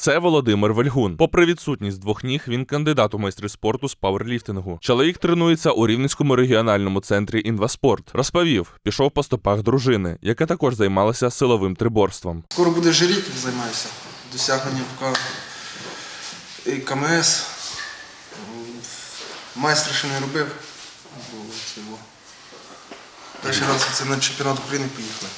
Це Володимир Вельгун. Попри відсутність двох ніг, він кандидат у майстри спорту з пауерліфтингу. Чоловік тренується у Рівненському регіональному центрі Інваспорт. Розповів, пішов по стопах дружини, яка також займалася силовим триборством. Скоро буде рік, займаюся. Досягнення і КМС. Майстра ще не робив. Перший раз це на чемпіонат України поїхали.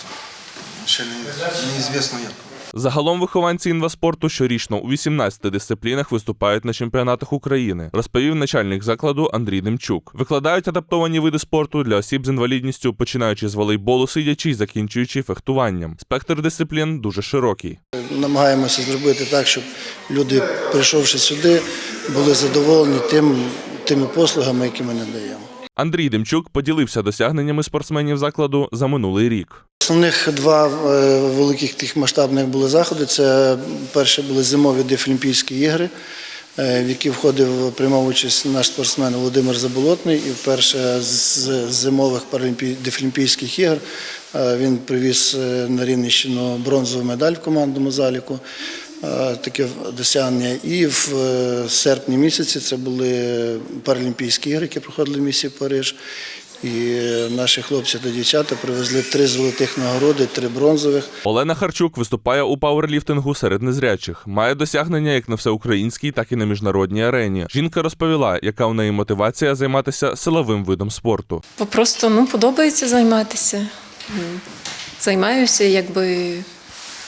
Ще не, неізвісно як. Загалом вихованці інваспорту щорічно у 18 дисциплінах виступають на чемпіонатах України, розповів начальник закладу Андрій Демчук. Викладають адаптовані види спорту для осіб з інвалідністю, починаючи з волейболу, сидячи і закінчуючи фехтуванням. Спектр дисциплін дуже широкий. Намагаємося зробити так, щоб люди, прийшовши сюди, були задоволені тим, тими послугами, які ми надаємо. Андрій Демчук поділився досягненнями спортсменів закладу за минулий рік. Основних два е, великих тих масштабних були заходи. Це перше були зимові Дефлімпійські ігри, е, в які входив приймав участь наш спортсмен Володимир Заболотний. І вперше з зимових Дефлімпійських ігор е, він привіз на Рівненщину бронзову медаль в командному заліку. Таке досягнення. І в серпні місяці це були Паралімпійські ігри, які проходили в місті Париж. І наші хлопці та дівчата привезли три золотих нагороди, три бронзових. Олена Харчук виступає у пауерліфтингу серед незрячих. Має досягнення як на всеукраїнській, так і на міжнародній арені. Жінка розповіла, яка у неї мотивація займатися силовим видом спорту. Бо просто ну, подобається займатися. Займаюся якби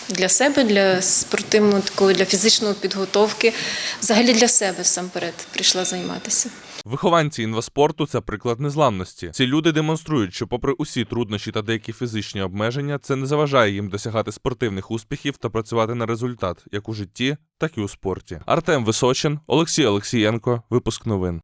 для себе, для спортивної такої, для фізичної підготовки. Взагалі для себе всамперед прийшла займатися. Вихованці інваспорту це приклад незламності. Ці люди демонструють, що, попри усі труднощі та деякі фізичні обмеження, це не заважає їм досягати спортивних успіхів та працювати на результат як у житті, так і у спорті. Артем Височин, Олексій Олексієнко. Випуск новин.